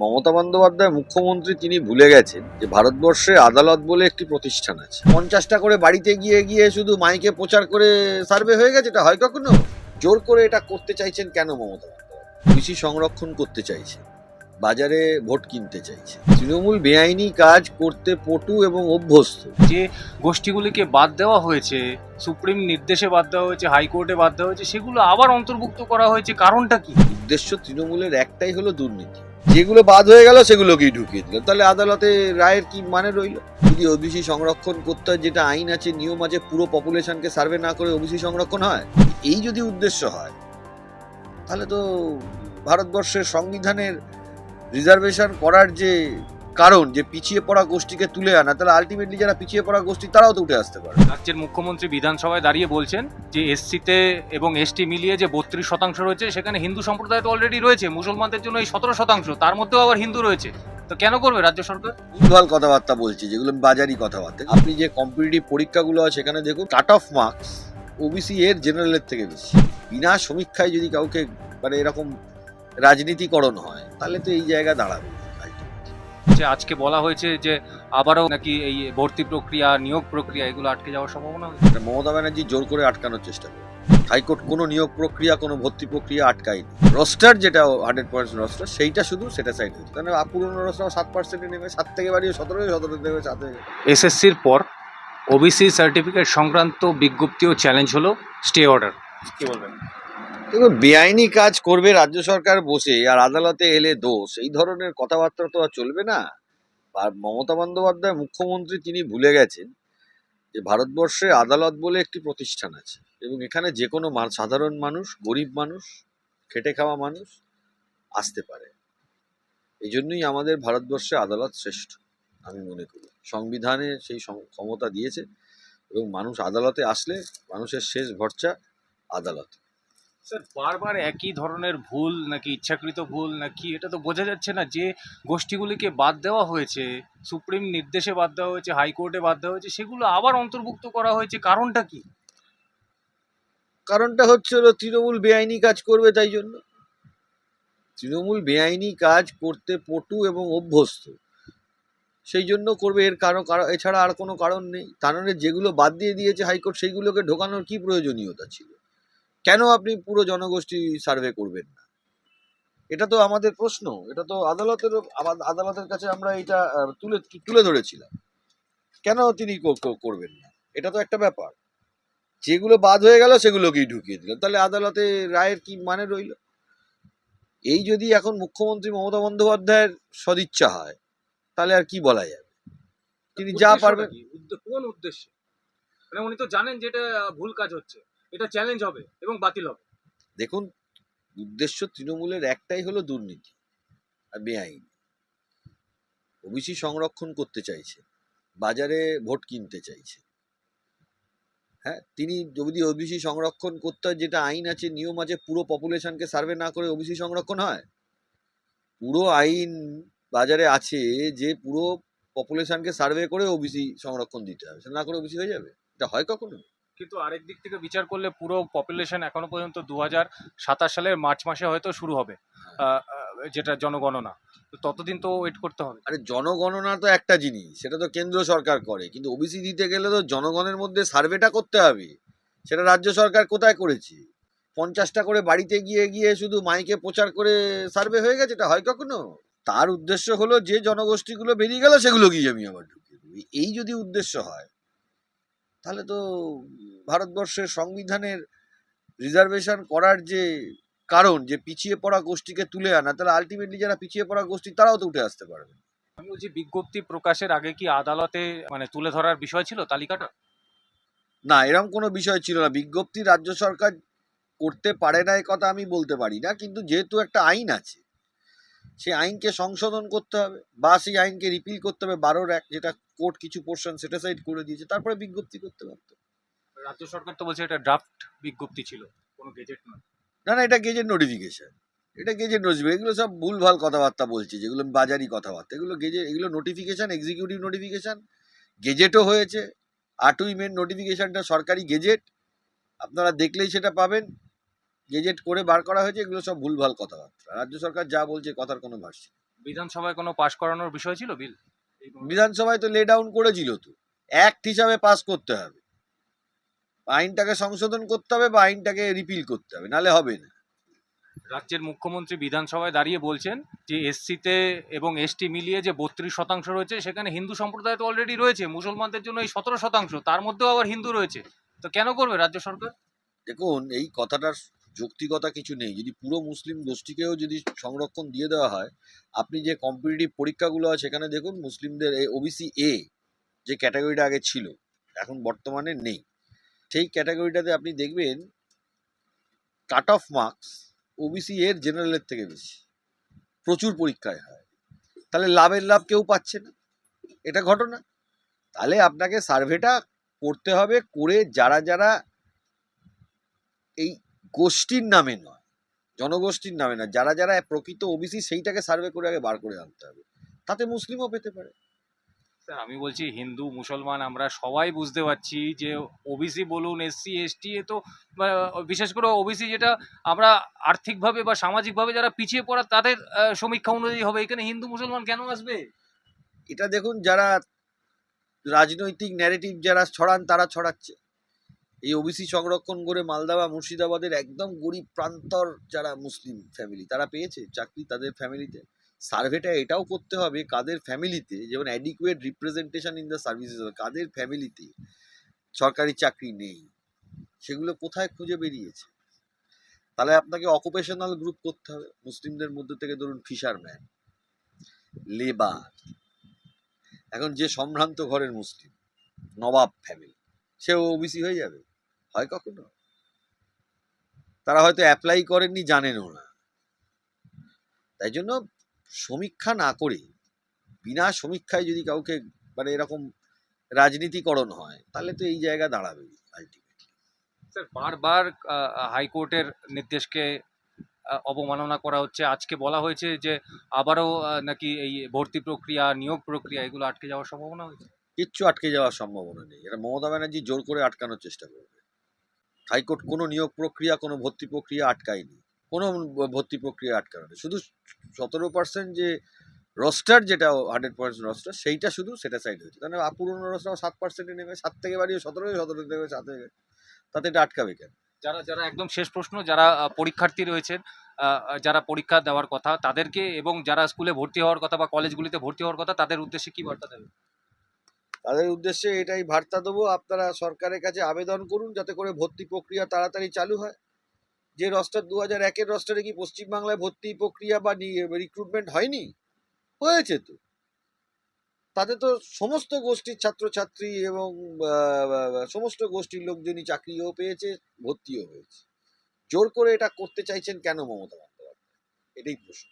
মমতা বন্দ্যোপাধ্যায় মুখ্যমন্ত্রী তিনি ভুলে গেছেন যে ভারতবর্ষে আদালত বলে একটি প্রতিষ্ঠান আছে। পঞ্চাশটা করে বাড়িতে গিয়ে গিয়ে শুধু মাইকে প্রচার করে সার্ভে হয়ে গেছে এটা হয় কখনো? জোর করে এটা করতে চাইছেন কেন মমতা বন্দ্যোপাধ্যায়? কৃষি সংরক্ষণ করতে চাইছে বাজারে ভোট কিনতে চাইছে তৃণমূল বেআইনি কাজ করতে পটু এবং অভ্যস্ত। যে গোষ্ঠীগুলিকে বাদ দেওয়া হয়েছে সুপ্রিম নির্দেশে বাদ দেওয়া হয়েছে হাইকোর্টে বাদ দেওয়া হয়েছে সেগুলো আবার অন্তর্ভুক্ত করা হয়েছে কারণটা কি? উদ্দেশ্য তৃণমূলের একটাই হলো দুর্নীতি। যেগুলো বাদ হয়ে গেল, সেগুলোকেই ঢুকিয়ে দিল। তাহলে আদালতে রায়ের কি মানে রইল? যদি ওবিসি সংরক্ষণ করতে হয় যেটা আইন আছে, নিয়ম আছে, পুরো পপুলেশনকে সার্ভে না করে ওবিসি সংরক্ষণ হয়? এই যদি উদ্দেশ্য হয়, তাহলে তো ভারতবর্ষের সংবিধানের রিজার্ভেশন করার যে কারণ যে পিছিয়ে পড়া গোষ্ঠীকে তুলে আনা তাহলে আলটিমেটলি যারা পিছিয়ে পড়া গোষ্ঠী তারাও তো উঠে আসতে পারে। রাজ্যের মুখ্যমন্ত্রী বিধানসভায় দাঁড়িয়ে বলছেন যে এসসিতে এবং এসটি মিলিয়ে যে বত্রিশ শতাংশ রয়েছে সেখানে হিন্দু সম্প্রদায় তো অলরেডি রয়েছে মুসলমানদের জন্য এই সতেরো শতাংশ তার মধ্যেও আবার হিন্দু রয়েছে। তো কেন করবে রাজ্য সরকার? ভুলভাল কথাবার্তা বলছি যেগুলো বাজারি কথাবার্তা। আপনি যে কম্পিটিটিভ পরীক্ষাগুলো আছে সেখানে দেখুন কাট অফ মার্কস ওবিসি এর জেনারেলের থেকে বেশি। বিনা সমীক্ষায় যদি কাউকে মানে এরকম রাজনীতিকরণ হয় তাহলে তো এই জায়গা দাঁড়াবে। যে আজকে বলা হয়েছে যে আবারও নাকি এই ভর্তি প্রক্রিয়া নিয়োগ প্রক্রিয়া এগুলো আটকে যাওয়ার সম্ভাবনা রয়েছে। এটা মমতা ব্যানার্জি জোর করে আটকানোর চেষ্টা করে হাইকোর্ট কোনো নিয়োগ প্রক্রিয়া কোনো ভর্তি প্রক্রিয়া আটকায়নি। রস্টার যেটা হান্ড্রেড পার্সেন্ট রস্টার সেইটা শুধু সেটা সাইড হয়েছে। কারণ পুরোনো রস্টার সাত পার্সেন্টে নেমে সাত থেকে বাড়িয়ে সতেরো সতেরো নেমে সাত এসএসসির পর ওবিসি সার্টিফিকেট সংক্রান্ত বিজ্ঞপ্তি ও চ্যালেঞ্জ হলো স্টে অর্ডার কী বলবেন? দেখুন, বেআইনি কাজ করবে রাজ্য সরকার বসে আর আদালতে এলে দোষ। এই ধরনের কথাবার্তা তো আর চলবে না। আর মমতা বন্দ্যোপাধ্যায় মুখ্যমন্ত্রী তিনি ভুলে গেছেন যে ভারতবর্ষে আদালত বলে একটি প্রতিষ্ঠান আছে এবং এখানে যে কোনো সাধারণ মানুষ, গরিব মানুষ, খেটে খাওয়া মানুষ আসতে পারে। এই জন্যই আমাদের ভারতবর্ষে আদালত শ্রেষ্ঠ, আমি মনে করি। সংবিধানে সেই ক্ষমতা দিয়েছে এবং মানুষ আদালতে আসলে মানুষের শেষ ভরসা আদালত। স্যার, বারবার একই ধরনের ভুল নাকি ইচ্ছাকৃত ভুল নাকি এটা তো বোঝা যাচ্ছে না যে গোষ্ঠীগুলিকে বাদ দেওয়া হয়েছে, সুপ্রিম নির্দেশে বাদ দেওয়া হয়েছে, হাইকোর্টে বাদ দেওয়া হয়েছে, সেগুলো আবার অন্তর্ভুক্ত করা হয়েছে, কারণটা কি? কারণটা হচ্ছে তৃণমূল বেআইনি কাজ করবে তাই জন্য। তৃণমূল বেআইনি কাজ করতে পটু এবং অভ্যস্ত, সেই জন্য করবে, এর কারণ কারণ, এছাড়া আর কোনো কারণ নেই। তার মানে যেগুলো বাদ দিয়ে দিয়েছে হাইকোর্ট, সেইগুলোকে ঢোকানোর কি প্রয়োজনীয়তা ছিল? কেন আপনি পুরো জনগোষ্ঠী সার্ভে করবেন না? এটা তো আমাদের প্রশ্ন। এটা তো আদালতের আদালতের কাছে আমরা এটা তুলে তুলে ধরেছিলাম। কেন তিনি করবেন না? এটা তো একটা ব্যাপার। যেগুলো বাদ হয়ে গেল সেগুলোকেই ঢুকিয়ে দিল। তাহলে আদালতে রায়ের কি মানে রইল? এই যদি এখন মুখ্যমন্ত্রী মমতা বন্দ্যোপাধ্যায়ের সদিচ্ছা হয় তাহলে আর কি বলা যাবে? তিনি যা পারবেন কোন উদ্দেশ্যে? মানে উনি তো জানেন যে এটা ভুল কাজ হচ্ছে। এটা চ্যালেঞ্জ হবে এবং বাতিল হবে। দেখুন, উদ্দেশ্য তৃণমূলের একটাই হলো দুর্নীতি আর বেআইন। ওবিসি সংরক্ষণ করতে চাইছে, বাজারে ভোট কিনতে চাইছে। হ্যাঁ তিনি যদি ওবিসি সংরক্ষণ করতে হয়, যেটা আইন আছে, নিয়ম আছে, পুরো পপুলেশনকে সার্ভে না করে ওবিসি সংরক্ষণ হয়? পুরো আইন বাজারে আছে যে পুরো পপুলেশনকে সার্ভে করে ওবিসি সংরক্ষণ দিতে হবে, সেটা না করে ওবিসি হয়ে যাবে? এটা হয় কখনো? কিন্তু আরেক দিক থেকে বিচার করলে পুরো পপুলেশন এখনও পর্যন্ত দু হাজার সাতাশ সালের মার্চ মাসে হয়তো শুরু হবে যেটা জনগণনা। ততদিন তো ওয়েট করতে হবে। আরে জনগণনা তো একটা জিনিস, সেটা তো কেন্দ্র সরকার করে, কিন্তু ওবিসি দিতে গেলে তো জনগণের মধ্যে সার্ভেটা করতে হবে। সেটা রাজ্য সরকার কোথায় করেছে? পঞ্চাশটা করে বাড়িতে গিয়ে গিয়ে শুধু মাইকে প্রচার করে সার্ভে হয়ে গেছে, এটা হয় কখনো? তার উদ্দেশ্য হলো যে জনগোষ্ঠীগুলো বেরিয়ে গেল, সেগুলো গিয়ে আমি আবার ঢুকিয়ে এই যদি উদ্দেশ্য হয় তাহলে তো ভারতবর্ষের সংবিধানের রিজার্ভেশন করার যে কারণ যে পিছিয়ে পড়া গোষ্ঠীকে তুলে আনা তাহলে আলটিমেটলি যারা পিছিয়ে পড়া গোষ্ঠী তারাও তো উঠে আসতে পারবে। আমি বলছি বিজ্ঞপ্তি প্রকাশের আগে কি আদালতে মানে তুলে ধরার বিষয় ছিল তালিকাটা? না এরকম কোনো বিষয় ছিল না। বিজ্ঞপ্তি রাজ্য সরকার করতে পারে না এ কথা আমি বলতে পারি না কিন্তু যেহেতু একটা আইন আছে সেই আইনকে সংশোধন করতে হবে বা সেই আইনকে রিপিল করতে হবে বারোর এক যেটা কোর্ট কিছু পোর্শন সেটা সাইড করে দিয়েছে তারপরে বিজ্ঞপ্তি করতে পারতো। রাজ্য সরকার তো বলছে এটা ড্রাফট বিজ্ঞপ্তি ছিল কোনো গেজেট নয়। না না এটা গেজেট নোটিফিকেশন এটা গেজেট নোটিফিকেশন এগুলো সব ভুলভাল কথাবার্তা বলছে যেগুলো বাজারি কথাবার্তা এগুলো গেজেট এগুলো নোটিফিকেশন এক্সিকিউটিভ নোটিফিকেশন গেজেটও হয়েছে আটই মেন নোটিফিকেশনটা সরকারি গেজেট আপনারা দেখলেই সেটা পাবেন গেজেট করে বার করা হয়েছে এগুলো সব ভুলভাল কথাবার্তা। রাজ্য সরকার যা বলছে কথার কোনো ভাষ্য বিধানসভায় কোনো পাশ করানোর বিষয় ছিল বিল? বিধানসভায় তো লে ডাউন করেছিল তো। অ্যাক্ট হিসাবে পাস করতে হবে। আইনটাকে সংশোধন করতে হবে বা আইনটাকে রিপিল করতে হবে নালে হবে না। রাজ্যের মুখ্যমন্ত্রী বিধানসভায় দাঁড়িয়ে বলছেন যে এসসিতে এবং এসটি মিলিয়ে যে বত্রিশ শতাংশ রয়েছে সেখানে হিন্দু সম্প্রদায় তো অলরেডি রয়েছে মুসলমানদের জন্য এই সতেরো শতাংশ তার মধ্যেও আবার হিন্দু রয়েছে। তো কেন করবে রাজ্য সরকার? দেখুন এই কথাটার যৌক্তিকতা কিছু নেই। যদি পুরো মুসলিম গোষ্ঠীকেও যদি সংরক্ষণ দিয়ে দেওয়া হয়, আপনি যে কম্পিটিটিভ পরীক্ষাগুলো আছে, সেখানে দেখুন মুসলিমদের ওবিসি এ যে ক্যাটাগরিটা আগে ছিল, এখন বর্তমানে নেই। সেই ক্যাটাগরিটাতে আপনি দেখবেন কাট অফ মার্কস ওবিসি এর জেনারেলের থেকে বেশি। প্রচুর পরীক্ষায় হয়। তাহলে লাভের লাভ কেউ পাচ্ছে না। এটা ঘটনা। তাহলে আপনাকে সার্ভেটা করতে হবে, করে যারা যারা এই গোষ্ঠীর নামে নয় জনগোষ্ঠীর নামে না যারা যারা প্রকৃত ওবিসি সেইটাকে সার্ভে করে আগে বার করে আনতে হবে। তাতে মুসলিমও পেতে পারে। স্যার আমি বলছি হিন্দু মুসলমান আমরা সবাই বুঝতে পারছি যে ওবিসি বলুন এসসি এসটি এ তো বিশেষ করে ওবিসি যেটা আমরা আর্থিকভাবে বা সামাজিকভাবে যারা পিছিয়ে পড়া তাদের সমীক্ষা অনুযায়ী হবে। এখানে হিন্দু মুসলমান কেন আসবে? এটা দেখুন যারা রাজনৈতিক ন্যারেটিভ যারা ছড়ান তারা ছড়াচ্ছে। এই ওবিসি সংরক্ষণ করে মালদা বা মুর্শিদাবাদের একদম গরিব প্রান্তর যারা মুসলিম ফ্যামিলি তারা পেয়েছে চাকরি তাদের ফ্যামিলিতে সার্ভেটা এটাও করতে হবে কাদের ফ্যামিলিতে যেমন adequate representation in the services কাদের ফ্যামিলিতে সরকারি চাকরি নেই? সেগুলো কোথায় খুঁজে বেরিয়েছে? তাহলে আপনাকে অকুপেশনাল গ্রুপ করতে হবে, মুসলিমদের মধ্যে থেকে ধরুন ফিশারম্যান লেবার এখন যে সম্ভ্রান্ত ঘরের মুসলিম, নবাব ফ্যামিলি সেও ওবিসি হয়ে যাবে। হয় কখনো? তারা হয়তো অ্যাপ্লাই করেননি জানেনও না তাই জন্য সমীক্ষা না করে বিনা সমীক্ষায় যদি কাউকে মানে এরকম রাজনীতিকরণ হয় তাহলে তো এই জায়গা দাঁড়াবে আলটিমেটলি স্যার বারবার হাইকোর্টের নির্দেশকে অবমাননা করা হচ্ছে। আজকে বলা হয়েছে যে আবারও নাকি এই ভর্তি প্রক্রিয়া নিয়োগ প্রক্রিয়া এগুলো আটকে যাওয়ার সম্ভাবনা হয়েছে? কিচ্ছু আটকে যাওয়ার সম্ভাবনা নেই। এটা মমতা ব্যানার্জি জোর করে আটকানোর চেষ্টা করবে। হাইকোর্ট কোনো নিয়োগ প্রক্রিয়া, কোনো ভর্তি প্রক্রিয়া আটকায়নি। কোনো ভর্তি প্রক্রিয়া আটকানো নেই শুধু সতেরো পার্সেন্ট যে রস্টার, যেটা হান্ড্রেড পার্সেন্ট রস্টার, সেইটা শুধু সেটা সাইড হয়েছে। তাহলে পুরোনো রস্টার সাত পার্সেন্টে নেমে, সাত থেকে বাড়িয়ে সতেরো সতেরো থেকে সাতে তাতে এটা আটকাবে কেন? যারা যারা একদম শেষ প্রশ্ন, যারা পরীক্ষার্থী রয়েছেন যারা পরীক্ষা দেওয়ার কথা, তাদেরকে এবং যারা স্কুলে ভর্তি হওয়ার কথা বা কলেজগুলিতে ভর্তি হওয়ার কথা, তাদের উদ্দেশ্যে কি বার্তা দেবে তাদের উদ্দেশ্যে এটাই বার্তা দেবো, আপনারা সরকারের কাছে আবেদন করুন যাতে করে ভর্তি প্রক্রিয়া তাড়াতাড়ি চালু হয়। যে রস্টার দু হাজার একের রস্টারে কি পশ্চিমবাংলায় ভর্তি প্রক্রিয়া বা রিক্রুটমেন্ট হয়নি? হয়েছে তো। তাতে তো সমস্ত গোষ্ঠীর ছাত্রছাত্রী এবং সমস্ত গোষ্ঠীর লোকজনই চাকরিও পেয়েছে, ভর্তিও হয়েছে। জোর করে এটা করতে চাইছেন কেন মমতা বন্দ্যোপাধ্যায়? এটাই প্রশ্ন।